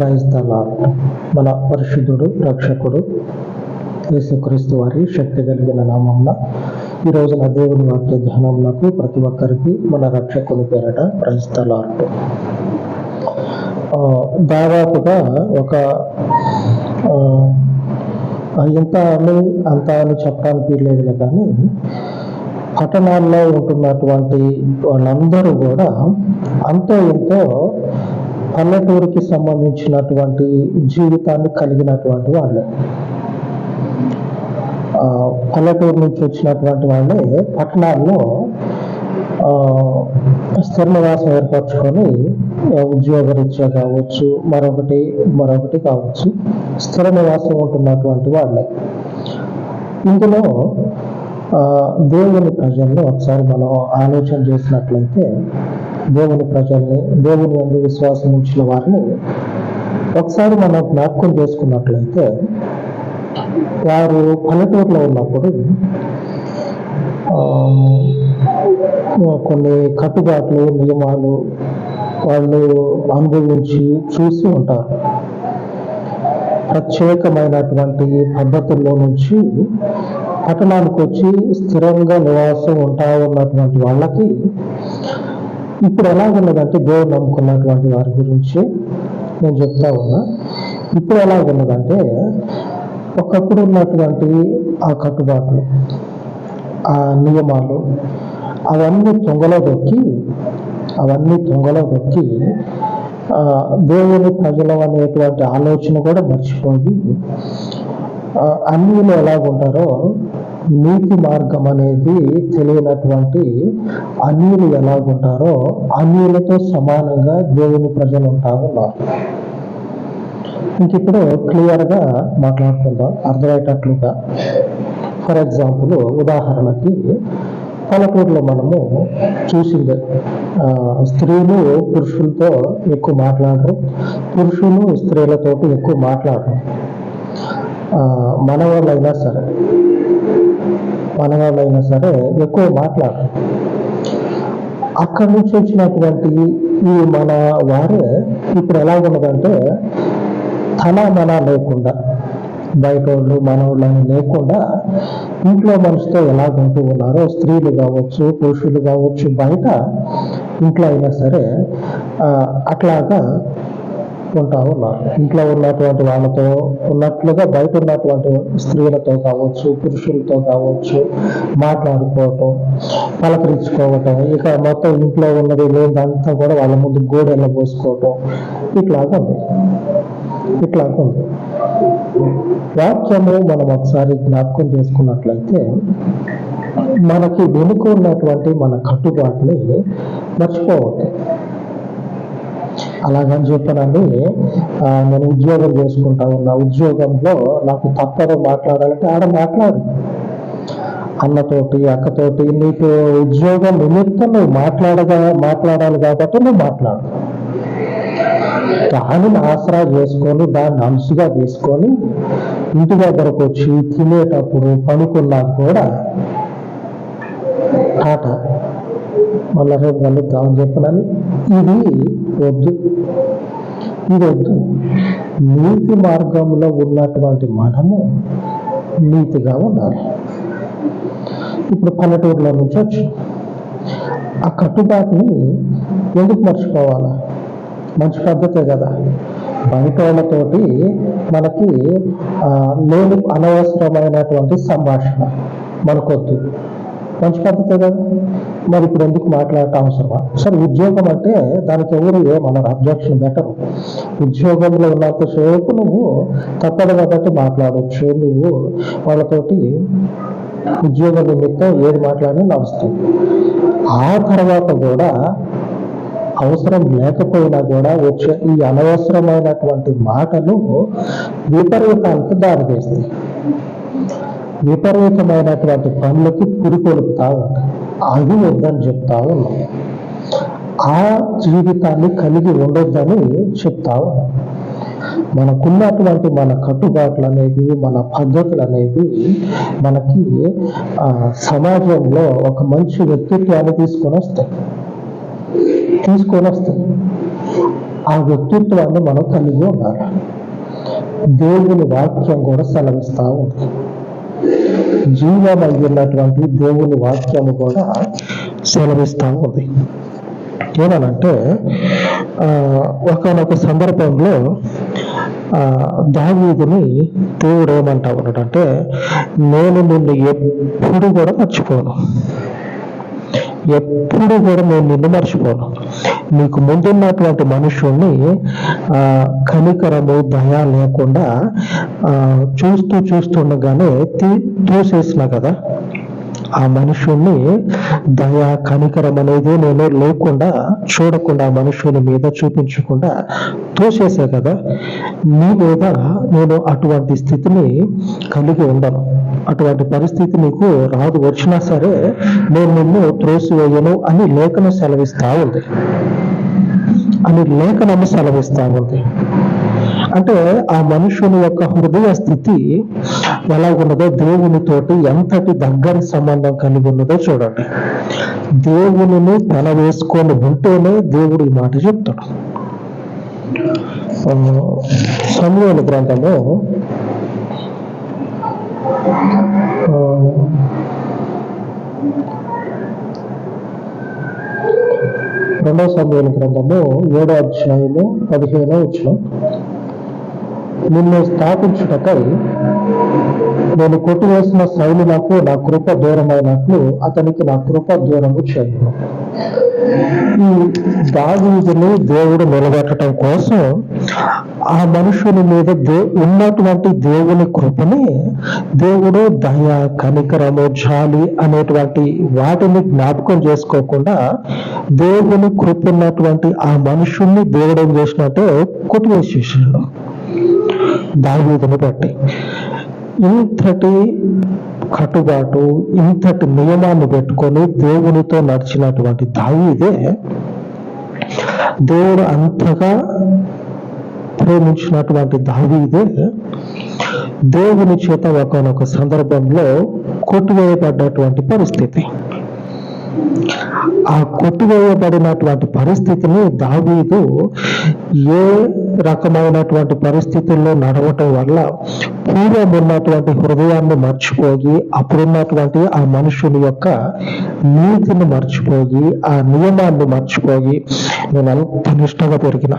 క్రైస్తల మన పరిశుద్ధుడు రక్షకుడు యేసుక్రీస్తు వారి శక్తి కలిగిన నామంన ఈ రోజున దేవుని వాక్య ధ్యానములకు ప్రతి ఒక్కరికి మన రక్షకుని పేరట ప్రైజ్ ఆ, దాదాపుగా ఒక ఇంత అని అంత అని చెప్పడానికి లేదు కానీ పట్టణాల్లో ఉంటున్నటువంటి వాళ్ళందరూ కూడా అంతో ఎంతో పల్లెటూరికి సంబంధించినటువంటి జీవితాన్ని కలిగినటువంటి వాళ్ళే. పల్లెటూరు నుంచి వచ్చినటువంటి వాళ్ళే పట్టణాల్లో ఆ, స్థిర నివాసం ఏర్పరచుకొని ఉద్యోగరీత్యా కావచ్చు మరొకటి మరొకటి కావచ్చు స్థిర నివాసం ఉంటున్నటువంటి వాళ్ళే. ఇందులో దేవుని ప్రజల్ని ఒకసారి మనం ఆలోచన చేసినట్లయితే దేవుని ప్రజల్ని దేవుని అందు విశ్వాసం ఉంచిన వారిని ఒకసారి మనం జ్ఞాపకం చేసుకున్నట్లయితే వారు పల్లెటూరులో ఉన్నప్పుడు కొన్ని కట్టుబాట్లు నియమాలు వాళ్ళు అనుభవించి చూసి ఉంటారు. ప్రత్యేకమైనటువంటి పద్ధతుల్లో నుంచి పట్టణానికి వచ్చి స్థిరంగా నివాసం ఉంటా ఉన్నటువంటి వాళ్ళకి ఇప్పుడు ఎలా ఉన్నదంటే దేవుడు నమ్ముకున్నటువంటి వారి గురించి నేను చెప్తా ఉన్నా. ఇప్పుడు ఎలా ఉన్నదంటే ఒకప్పుడు ఉన్నటువంటి ఆ కట్టుబాట్లు ఆ నియమాలు అవన్నీ తొంగలో దొక్కి అవన్నీ తొంగలో దొక్కి దేవుని ప్రజలు అనేటువంటి ఆలోచన కూడా మర్చిపోయి అన్నిలో ఎలాగుంటారో నీతి మార్గం అనేది తెలియనటువంటి అన్యులు ఎలాగుంటారో అన్యులతో సమానంగా దేవుని ప్రజలు ఉంటా ఉన్నారు ఇంక ఇప్పుడు క్లియర్గా మాట్లాడుకుందాం అర్థమయ్యేటట్లుగా. ఫర్ ఎగ్జాంపుల్ ఉదాహరణకి పల్లెటూరులో మనము చూసిందే స్త్రీలు పురుషులతో ఎక్కువ మాట్లాడరు పురుషులు స్త్రీలతో ఎక్కువ మాట్లాడరు. ఆ, మనవాళ్ళైనా సరే. మనవాళ్ళైనా సరే ఎక్కువ మాట్లాడరు. అక్కడి నుంచి వచ్చినటువంటి ఈ మన వారే ఇప్పుడు ఎలా ఉన్నదంటే తన మన లేకుండా బయట వాళ్ళు మనవాళ్ళని లేకుండా ఇంట్లో మనిషితో ఎలాగుంటూ ఉన్నారో స్త్రీలు కావచ్చు పురుషులు కావచ్చు బయట ఇంట్లో అయినా సరే అట్లాగా ఉంటా ఉన్నారు ఇంట్లో ఉన్నటువంటి వాళ్ళతో ఉన్నట్లుగా బయట ఉన్నటువంటి స్త్రీలతో కావచ్చు పురుషులతో కావచ్చు మాట్లాడుకోవటం పలకరించుకోవటం ఇక మొత్తం ఇంట్లో ఉన్నది లేదంతా కూడా వాళ్ళ ముందు గోడెల్ల పోసుకోవటం ఇట్లాగా ఉంది. ఇట్లాగా ఉంది. వాక్యము మనం ఒకసారి జ్ఞాపకం చేసుకున్నట్లయితే మనకి వెనుక ఉన్నటువంటి మన కట్టుబాటుని మర్చిపోవద్దు. అలాగని చెప్పనండి నేను ఉద్యోగం చేసుకుంటా ఉన్నా ఉద్యోగంలో నాకు తప్పదు మాట్లాడాలంటే ఆడ మాట్లాడు. అన్నతోటి అక్కతోటి నీకు ఉద్యోగం నిమిత్తం నువ్వు మాట్లాడగా మాట్లాడాలి కాబట్టి నువ్వు మాట్లాడు. దానిని ఆసరా చేసుకొని దాన్ని అంశగా తీసుకొని ఇంటి దగ్గరకు వచ్చి తినేటప్పుడు పడుకున్నా కూడా ఆట మళ్ళా రేపు కలుద్దామని చెప్పనని. ఇది వద్దు. ఇది వద్దు. నీతి మార్గంలో ఉన్నటువంటి మనము నీతిగా ఉండాలి. ఇప్పుడు పల్లెటూరులో నుంచి వచ్చి ఆ కట్టుబాటుని ఎందుకు మర్చిపోవాలా? మంచి పద్ధతే కదా. బయట వాళ్ళతోటి మనకి లేని అనవసరమైనటువంటి సంభాషణ మనకొద్దు. మంచి పద్ధతే కదా? మరి ఇప్పుడు ఎందుకు మాట్లాడటం అవసరమా? సరే ఉద్యోగం అంటే దానికి ఎవరు ఏమన్నారు అబ్జెక్షన్ బెటర్ ఉద్యోగంలో ఉన్నంతసేపు నువ్వు తప్పదు కాబట్టి మాట్లాడవచ్చు నువ్వు వాళ్ళతోటి ఉద్యోగ నిమిత్తం ఏది మాట్లాడినా నడుస్తుంది. ఆ తర్వాత కూడా అవసరం లేకపోయినా కూడా వచ్చే ఈ అనవసరమైనటువంటి మాటలు విపరీతాలకు దారితీస్తాయి. విపరీతమైనటువంటి పనులకి పురికొలుపుతా ఉంటాయి. అది వద్దని చెప్తా ఉన్నాం. ఆ జీవితాన్ని కలిగి ఉండొద్దని చెప్తా ఉన్నాం. మనకున్నటువంటి మన కట్టుబాట్లు అనేవి మన పద్ధతులు అనేవి మనకి ఆ, సమాజంలో ఒక మంచి వ్యక్తిత్వాన్ని తీసుకొని వస్తాయి. తీసుకొని వస్తాయి ఆ వ్యక్తిత్వాన్ని మనం కలిగి ఉన్నారు దేవుని వాక్యం కూడా సెలవిస్తూ ఉంది. జీవమై ఉన్నటువంటి దేవుని వాక్యము కూడా సెలవిస్తూ ఉంది. ఏమనంటే ఆ, ఒకనొక సందర్భంలో ఆ, దేవుడు ఏమంటా ఉన్నాడంటే నేను నిన్ను ఎప్పుడు కూడా మర్చిపోను. ఎప్పుడు కూడా నేను నిన్ను మర్చిపోను నీకు ముందున్నటువంటి మనుషుల్ని ఆ, కనికరము దయ లేకుండా ఆ, చూస్తూ చూస్తుండగానే తీ తోసేసిన కదా. ఆ మనుషుణ్ణి దయ కనికరం అనేది నేను లేకుండా చూడకుండా మనుషుని మీద చూపించకుండా తోసేసా కదా. నీ మీద నేను అటువంటి స్థితిని కలిగి ఉండను. అటువంటి పరిస్థితి నీకు రాదు. వచ్చినా సరే నేను నిన్ను త్రోసివేయను అని లేఖనం సెలవిస్తా ఉంది. అని లేఖనము సెలవిస్తా ఉంది. అంటే ఆ మనుషుని యొక్క హృదయ స్థితి ఎలా ఉన్నదో దేవునితోటి ఎంతటి దగ్గర సంబంధం కలిగి ఉన్నదో చూడండి. దేవునిని తల వేసుకొని ఉంటేనే దేవుడు ఈ మాట చెప్తాడు. సమయంలో గ్రంథము రెండవ సమయాల గ్రంథము ఏడో అధ్యాయము పదిహేనో వచ్చిన నిన్ను స్థాపించుటకై నేను కొట్టివేసిన శైలులకు నా కృప దూరమైనట్లు అతనికి నా కృప దూరము చేయను. ఈ దావీదుని దేవుడు నిలబెట్టడం కోసం ఆ మనుషుని మీద దే ఉన్నటువంటి దేవుని కృపని దేవుడు దయ కనికరము జాలి అనేటువంటి వాటిని జ్ఞాపకం చేసుకోకుండా దేవుని కృప ఉన్నటువంటి ఆ మనుషుల్ని దేవుడు ఏం చేసినట్టే కొట్టివేసేసాడు. దావీదుని బట్టి ఇంతటి కట్టుబాటు ఇంతటి నియమాన్ని పెట్టుకొని దేవునితో నడిచినటువంటి దావీదే దేవుడు అంతగా ప్రేమించినటువంటి దావీదే దేవుని చేత ఒకనొక సందర్భంలో కొట్టువేయబడ్డటువంటి పరిస్థితి. ఆ కొట్టివేయబడినటువంటి పరిస్థితిని దావీదు ఏ రకమైనటువంటి పరిస్థితుల్లో నడవటం వల్ల పూర్వం ఉన్నటువంటి హృదయాన్ని మర్చిపోయి అప్పుడున్నటువంటి ఆ మనుషుని యొక్క నీతిని మర్చిపోయి ఆ నియమాన్ని మర్చిపోయి నేను అంత నిష్టగా పెరిగిన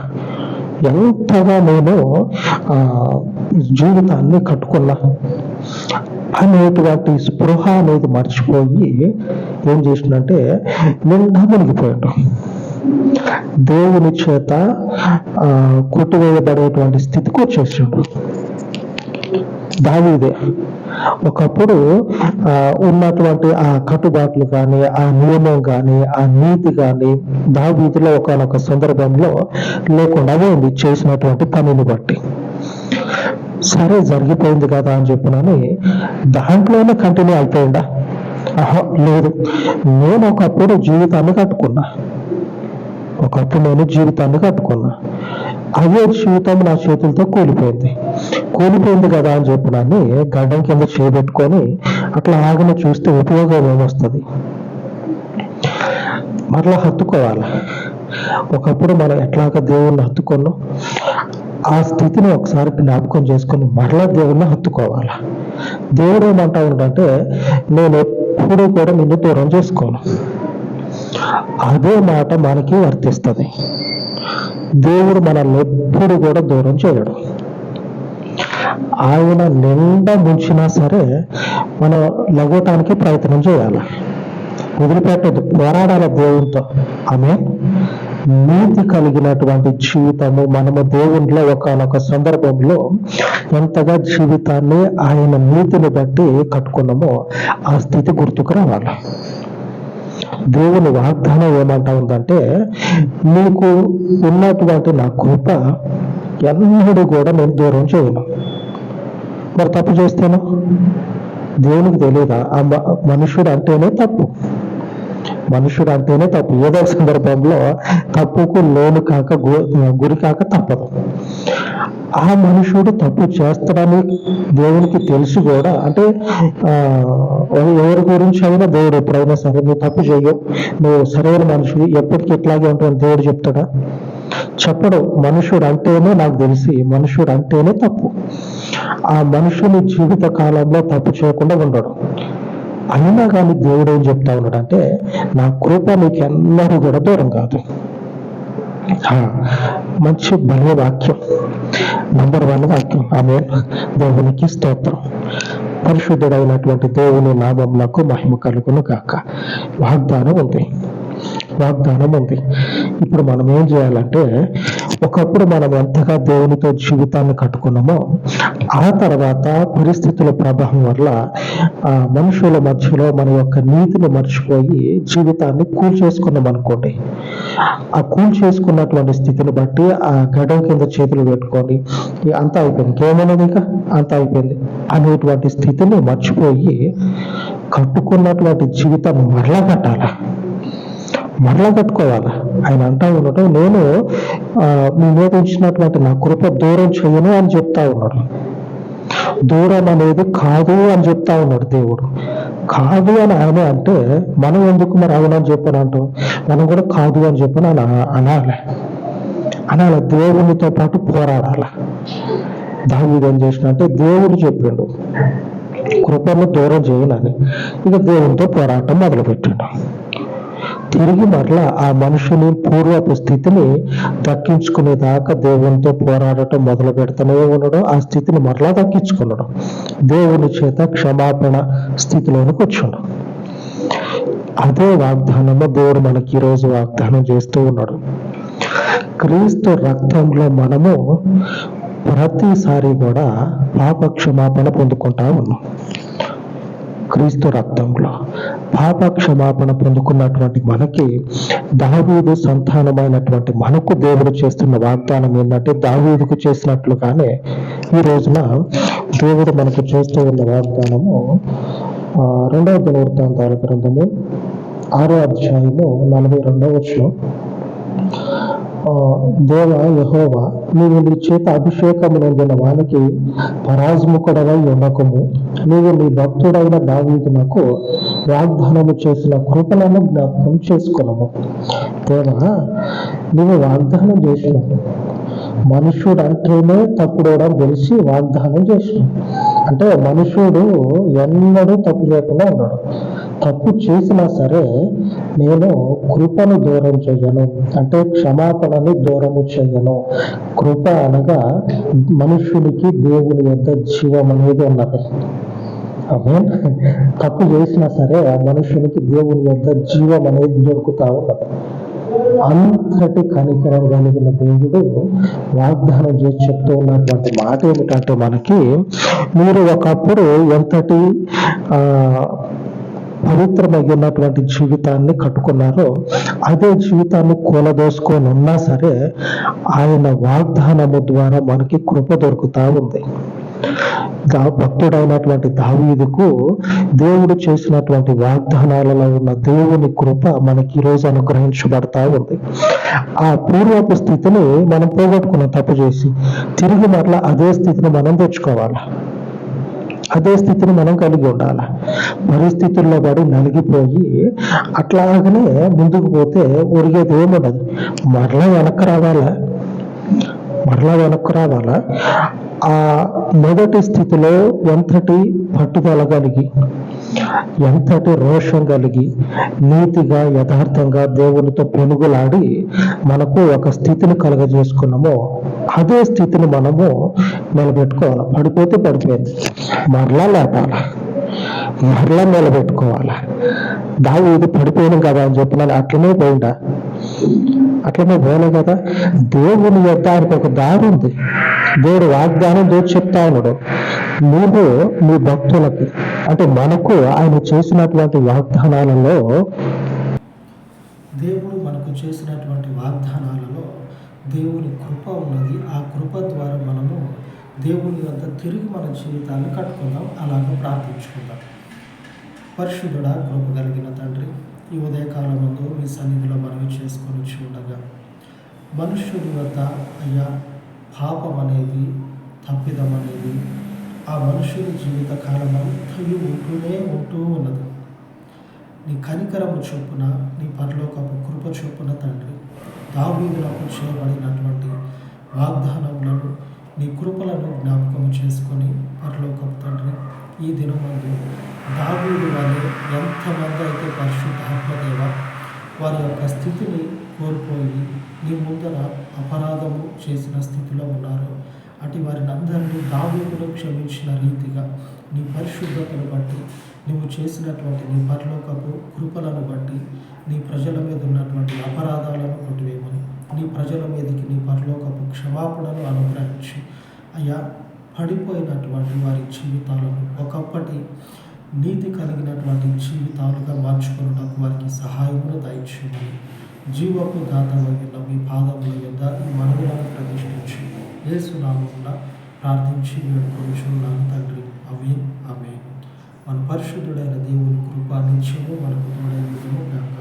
ఎంతగా నేను జీవితాన్ని కట్టుకున్నా. అనేటువంటి స్పృహ అనేది మర్చిపోయి ఏం చేసిందంటే నిండా మునిగిపోయాడు. దేవుని చేత ఆ, స్థితికి వచ్చేసాడు. దావీదే. ఒకప్పుడు ఆ, ఉన్నటువంటి ఆ కట్టుబాట్లు కానీ ఆ నియమం కానీ ఆ నీతి కానీ దావీదిలో ఒకనొక సందర్భంలో లేకుండా పోయింది చేసినటువంటి పనిని బట్టి. సరే జరిగిపోయింది కదా అని చెప్పినని దాంట్లోనే కంటిన్యూ అయిపోయిందా? ఆహా లేదు. నేను ఒకప్పుడు జీవితాన్ని కట్టుకున్నా. ఒకప్పుడు నేను జీవితాన్ని కట్టుకున్నా. అదే జీవితం నా చేతులతో కూలిపోయింది. కూలిపోయింది కదా అని చెప్పినని గడ్డం కింద చేపెట్టుకొని అట్లా ఆగిన చూస్తే ఉపయోగం ఏమొస్తుంది? మరలా హత్తుకోవాలి. ఒకప్పుడు మనం ఎట్లాగ దేవుణ్ణి హత్తుకున్నాం ఆ స్థితిని ఒకసారి జ్ఞాపకం చేసుకొని మరలా దేవుణ్ణి హత్తుకోవాలి. దేవుడు ఏమంటా ఉండంటే నేను ఎప్పుడు కూడా నిన్ను దూరం చేసుకోను. అదే మాట మనకి వర్తిస్తుంది. దేవుడు మనల్ని ఎప్పుడు కూడా దూరం చేయడు. ఆయన నిండా ముంచినా సరే మనం లగోటానికి ప్రయత్నం చేయాలి. వదిలిపెట్టదు పోరాడాలి దేవునితో. ఆమె నీతి కలిగినటువంటి జీవితము మనము దేవునిలో ఒకనొక సందర్భంలో ఎంతగా జీవితాన్ని ఆయన నీతిని బట్టి కట్టుకున్నామో ఆ స్థితి గుర్తుకు రావాలి. దేవుని వాగ్దానం ఏమంటా ఉందంటే నీకు ఉన్నటువంటి నా కృప ఎన్నడూ కూడా నేను దూరం చేయను. మరి తప్పు చేస్తాను? దేవునికి తెలియదా? ఆ మనుషుడు అంటేనే తప్పు. మనుషుడు అంటేనే తప్పు. ఏదో సందర్భంలో తప్పుకు లోను కాక గురి కాక తప్పదు. ఆ మనుషుడు తప్పు చేస్తాడని దేవునికి తెలిసి కూడా. అంటే ఆ, ఎవరి గురించి అయినా దేవుడు ఎప్పుడైనా సరే నువ్వు తప్పు చేయవు నువ్వు సరైన మనుషుడు ఎప్పటికీ ఇట్లాగే ఉంటావు దేవుడు చెప్తాడా? చెప్పడు. మనుషుడు అంటేనే నాకు తెలిసి మనుషుడు అంటేనే తప్పు. ఆ మనుషుని జీవిత కాలంలో తప్పు చేయకుండా ఉండడు. అయినా కానీ దేవుడు ఏం చెప్తా ఉన్నాడు అంటే నా కృప నీకు ఎన్నడూ కూడా దూరం కాదు. మంచి బలే వాక్యం. నంబర్ వన్ వాక్యం. ఆమె దేవునికి స్తోత్రం. పరిశుద్ధుడైనటువంటి దేవుని నామములకు మహిమ కలుగును కాక వాగ్దానం ఉంది. వాగ్దానం ఉంది. ఇప్పుడు మనం ఏం చేయాలంటే ఒకప్పుడు మనం ఎంతగా దేవునితో జీవితాన్ని కట్టుకున్నామో ఆ తర్వాత పరిస్థితుల ప్రభావం వల్ల ఆ మనుషుల మధ్యలో మన యొక్క నీతిని మర్చిపోయి జీవితాన్ని కూల్ చేసుకున్నాం అనుకోండి. ఆ కూల్ చేసుకున్నటువంటి స్థితిని బట్టి ఆ గడవ కింద చేతులు పెట్టుకొని అంతా అయిపోయింది. ఇంకేమైనది ఇంకా అంతా అయిపోయింది. అనేటువంటి స్థితిని మర్చిపోయి కట్టుకున్నటువంటి జీవితం మరలా కట్టాలా? మరలా కట్టుకోవాలి ఆయన అంటా ఉండటం నేను ఆ, మీ మీద ఉంచినటువంటి నా కృప దూరం చేయను అని చెప్తా ఉన్నాడు. దూరం అనేది కాదు అని చెప్తా ఉన్నాడు దేవుడు. కాదు అని ఆయన అంటే మనం ఎందుకు మరి అవునని చెప్పాను అంటాం మనం కూడా కాదు అని చెప్పని అని అనాలి. అనాలి దేవునితో పాటు పోరాడాల? దావీదు ఏం చేసినంటే దేవుడు చెప్పిండు కృపను దూరం చేయనని ఇక దేవునితో పోరాటం మొదలుపెట్టిండు. తిరిగి మరలా ఆ మనుషుని పూర్వపు స్థితిని దక్కించుకునేదాకా దేవునితో పోరాడటం మొదలు పెడతానే ఉండడం ఆ స్థితిని మరలా దక్కించుకున్నాడు. దేవుని చేత క్షమాపణ స్థితిలోనికి వచ్చాడు. అదే వాగ్దానము దేవుడు మనకి ఈరోజు వాగ్దానం చేస్తూ ఉన్నాడు. క్రీస్తు రక్తంలో మనము ప్రతిసారి కూడా పాప క్షమాపణ పొందుకుంటా ఉన్నాం. క్రీస్తు రక్తంలో పాప క్షమాపణ పొందుకున్నటువంటి మనకి దావీదు సంతానమైనటువంటి మనకు దేవుడు చేస్తున్న వాగ్దానం ఏంటంటే దావీదుకు చేసినట్లుగానే ఈ రోజున దేవుడు మనకు చేస్తూ ఉన్న వాగ్దానము ఆ, రెండవ దినవృత్తాంతాల గ్రంథము ఆరో అధ్యాయము నలభై రెండవ వచ్చిన దేవ యహోవా నీవు నీ చేత అభిషేకము వానికి పరాజ్ముఖుడవై ఉండకము. నీవు నీ భక్తుడైన దావీదునకు వాగ్దానము చేసిన కృపలను జ్ఞాపకం చేసుకున్నాము దేవ నీవు వాగ్దానం చేసినావు. మనుషుడు అంటేనే తప్పుడవడం తెలిసి వాగ్దానం చేసినావు. అంటే మనుషుడు ఎన్నడూ తప్పు చేయకుండా ఉన్నాడు. తప్పు చేసినా సరే నేను కృపను దూరం చేయను. అంటే క్షమాపణని దూరము చేయను. కృప అనగా మనుషునికి దేవుని యొక్క జీవం అనేది ఉన్నది. తప్పు చేసినా సరే ఆ మనుషునికి దేవుని యొక్క జీవం అనేది దొరుకుతా ఉన్నది. అంతటి కనికరం కలిగిన దేవుడు వాగ్దానం చేసి చెప్తూ ఉన్నటువంటి మాట ఏమిటంటే మనకి మీరు ఒకప్పుడు ఎంతటి ఆ పవిత్రమైనటువంటి జీవితాన్ని కట్టుకున్నారో అదే జీవితాన్ని కూలదోసుకొని ఉన్నా సరే ఆయన వాగ్దానము ద్వారా మనకి కృప దొరుకుతా ఉంది. దా- భక్తుడైనటువంటి దావీదుకు దేవుడు చేసినటువంటి వాగ్దానాలలో ఉన్న దేవుని కృప మనకి ఈ రోజు అనుగ్రహించబడతా ఉంది. ఆ పూర్వపు స్థితిని మనం పోగొట్టుకున్నాం తప్పు చేసి తిరిగి మరలా అదే స్థితిని మనం తెచ్చుకోవాలి? అదే స్థితిని మనం కలిగి ఉండాలి? పరిస్థితుల్లో పడి నలిగిపోయి అట్లాగనే ముందుకు పోతే ఒరిగేది ఏముండదు? మరలా వెనక్కి రావాలా? మరలా వెనక్కి రావాలా? ఆ మొదటి స్థితిలో ఎంతటి పట్టుదల కలిగి ఎంతటి రోషం కలిగి నీతిగా యథార్థంగా దేవునితో పెనుగులాడి మనకు ఒక స్థితిని కలగజేసుకున్నామో అదే స్థితిని మనము నిలబెట్టుకోవాలి. పడిపోతే పడిపోయింది. మరలా లేపాల. మరలా నిలబెట్టుకోవాలి. దావి ఇది పడిపోయినాం కదా అని చెప్పిన అట్లనే పోయిందా అట్లనే పోలే కదా. దేవుని యొక్క ఆయనకు ఒక దారి ఉంది. దేవుడు వాగ్దానం దేవుడు చెప్తా ఉన్నాడు. నువ్వు నీ భక్తులకి అంటే మనకు ఆయన చేసినటువంటి వాగ్దానాలలో దేవుడు మనకు చేసినటువంటి వాగ్దానాలలో దేవుని కృప ఉన్నది. ఆ కృప ద్వారా మనము దేవుని వద్ద తిరిగి మన జీవితాన్ని కట్టుకుందాం అలాగ ప్రార్థించుకుందాం. పరిశుద్ధుడా కృప కలిగిన తండ్రి ఈ ఉదయకాలం ముందు మీ సన్నిధిలో మనవి చేసుకొని చూడగా మనుష్యుడి వద్ద అయ్యా పాపం అనేది తప్పిదం అనేది ఆ మనుషుని జీవిత కాలం అంతయు ఉంటూనే ఉంటూ ఉన్నది. నీ కనికరము చొప్పున నీ పరలోకపు కృప చొప్పున తండ్రి దావీదులకు చేయబడినటువంటి వాగ్దానములను నీ కృపలను జ్ఞాపకం చేసుకొని పరలోకపు తండ్రి ఈ దినమందు దాగుడు వలె ఎంతమంది అయితే పరిశుద్ధాత్మదేవ వారి యొక్క స్థితిని కోల్పోయి నీ ముందర అపరాధము చేసిన స్థితిలో ఉన్నారు. అటు వారిని అందరినీ దావీదును క్షమించిన రీతిగా నీ పరిశుద్ధతను బట్టి నువ్వు చేసినటువంటి నీ పరలోకపు కృపలను బట్టి నీ ప్రజల మీద ఉన్నటువంటి అపరాధాలను కొట్టివేయమని ప్రజల మీదకి నీ పరలోకపు క్షమాపణను అనుగ్రహించి. అయ్యా పడిపోయినటువంటి వారి జీవితాలను ఒకప్పటి నీతి కలిగినటువంటి జీవితాలుగా మార్చుకున్నకు వారికి సహాయమును దయచేయమని జీవపు దాతమైన మీ పాదముల యొద్ద ఈ మనవులను ప్రదర్శించి ఏసునామంలో ప్రార్థించి వేడుకొనిచున్నాను తండ్రి. అవే ఆమె మన పరిశుద్ధుడైన దేవుని కృపా నిత్యము మనకు తోడైన గాక.